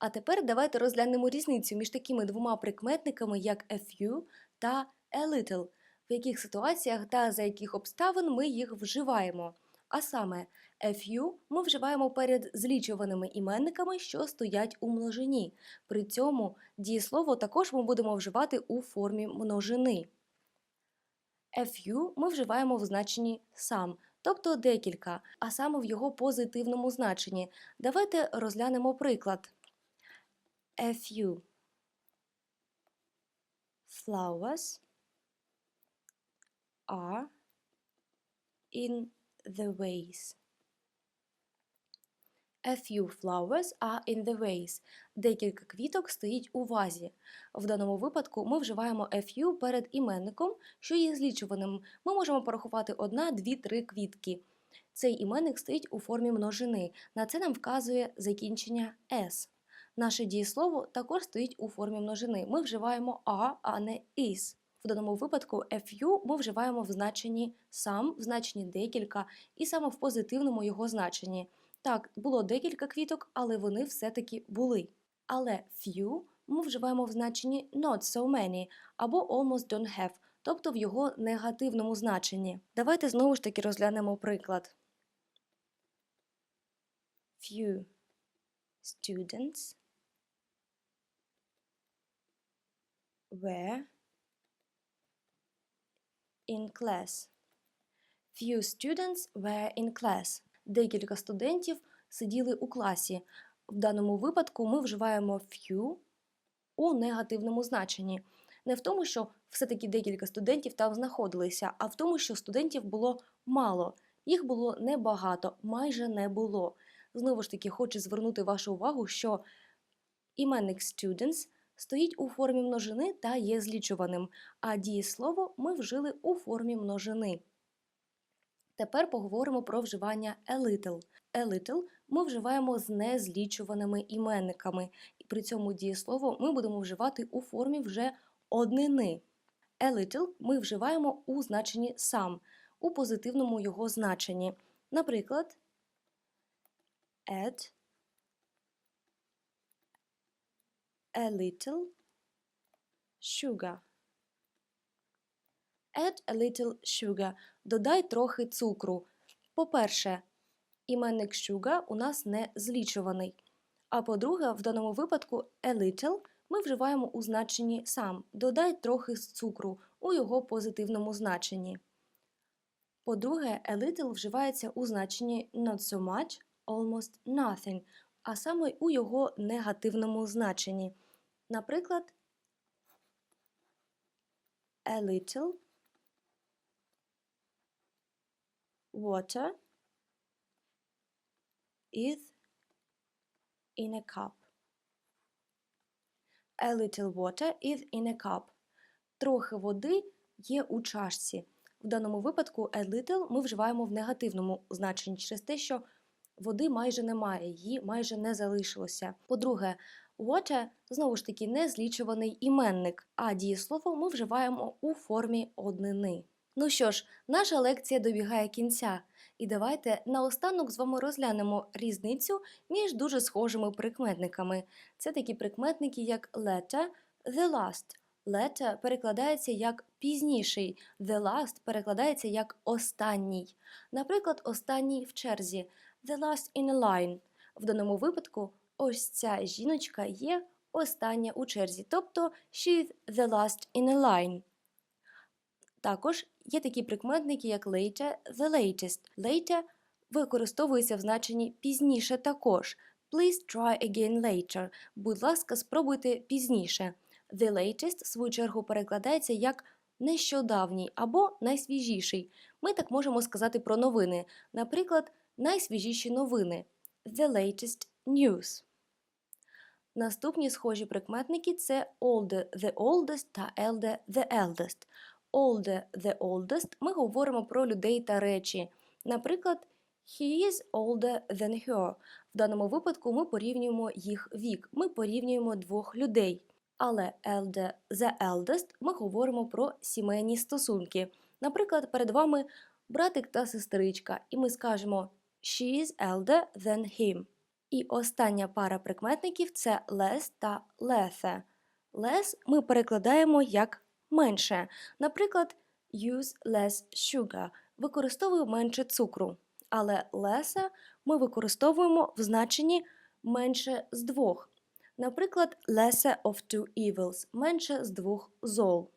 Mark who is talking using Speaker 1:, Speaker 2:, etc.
Speaker 1: А тепер давайте розглянемо різницю між такими двома прикметниками, як a few та a little, в яких ситуаціях та за яких обставин ми їх вживаємо. А саме, a few ми вживаємо перед злічуваними іменниками, що стоять у множині. При цьому дієслово також ми будемо вживати у формі множини. A few ми вживаємо в значенні сам, тобто декілька, а саме в його позитивному значенні. Давайте розглянемо приклад. A few flowers are in the vase. A few flowers are in the vase. Декілька квіток стоїть у вазі. В даному випадку ми вживаємо a few перед іменником, що є злічуваним. Ми можемо порахувати одна, дві, три квітки. Цей іменник стоїть у формі множини. На це нам вказує закінчення s. Наше дієслово також стоїть у формі множини. Ми вживаємо are, а не is. В даному випадку few ми вживаємо в значенні сам, в значенні декілька, і саме в позитивному його значенні. Так, було декілька квіток, але вони все-таки були. Але few ми вживаємо в значенні not so many або almost don't have, тобто в його негативному значенні. Давайте знову ж таки розглянемо приклад. Few students were in class. Few students were in class. Декілька студентів сиділи у класі. В даному випадку ми вживаємо few у негативному значенні. Не в тому, що все-таки декілька студентів там знаходилися, а в тому, що студентів було мало. Їх було небагато, майже не було. Знову ж таки, хочу звернути вашу увагу, що іменник students стоїть у формі множини та є злічуваним, а дієслово ми вжили у формі множини. Тепер поговоримо про вживання a little. A little ми вживаємо з незлічуваними іменниками, і при цьому дієслово ми будемо вживати у формі вже однини. A little ми вживаємо у значенні сам, у позитивному його значенні. Наприклад, add a little sugar. Add a little sugar. Додай трохи цукру. По-перше, іменник sugar у нас не злічуваний. А по-друге, в даному випадку a little ми вживаємо у значенні сам. Додай трохи з цукру у його позитивному значенні. По-друге, a little вживається у значенні not so much, almost nothing, а саме у його негативному значенні. Наприклад, a little water is in a cup. A little water is in a cup. Трохи води є у чашці. В даному випадку a little ми вживаємо в негативному значенні через те, що води майже немає, її майже не залишилося. По-друге, water знову ж таки не злічуваний іменник, а дієслово ми вживаємо у формі однини. Ну що ж, наша лекція добігає кінця, і давайте наостанок з вами розглянемо різницю між дуже схожими прикметниками. Це такі прикметники, як letter, the last. Letter перекладається як пізніший, the last перекладається як останній. Наприклад, останній в черзі the last in a line. В даному випадку ось ця жіночка є остання у черзі, тобто she's the last in a line. Також є такі прикметники, як later, the latest. Later використовується в значенні пізніше також. Please try again later. Будь ласка, спробуйте пізніше. The latest, в свою чергу, перекладається як нещодавній або найсвіжіший. Ми так можемо сказати про новини. Наприклад, найсвіжіші новини. The latest news. Наступні схожі прикметники це older, the oldest та elder, the eldest. Older, the oldest ми говоримо про людей та речі. Наприклад, he is older than her. В даному випадку ми порівнюємо їх вік. Ми порівнюємо двох людей. Але elder, the eldest ми говоримо про сімейні стосунки. Наприклад, перед вами братик та сестричка, і ми скажемо She is elder than him. І остання пара прикметників це less та lethe. Less ми перекладаємо як менше. Наприклад, use less sugar використовую менше цукру. Але lesser ми використовуємо в значенні менше з двох. Наприклад, lesser of two evils менше з двох зол.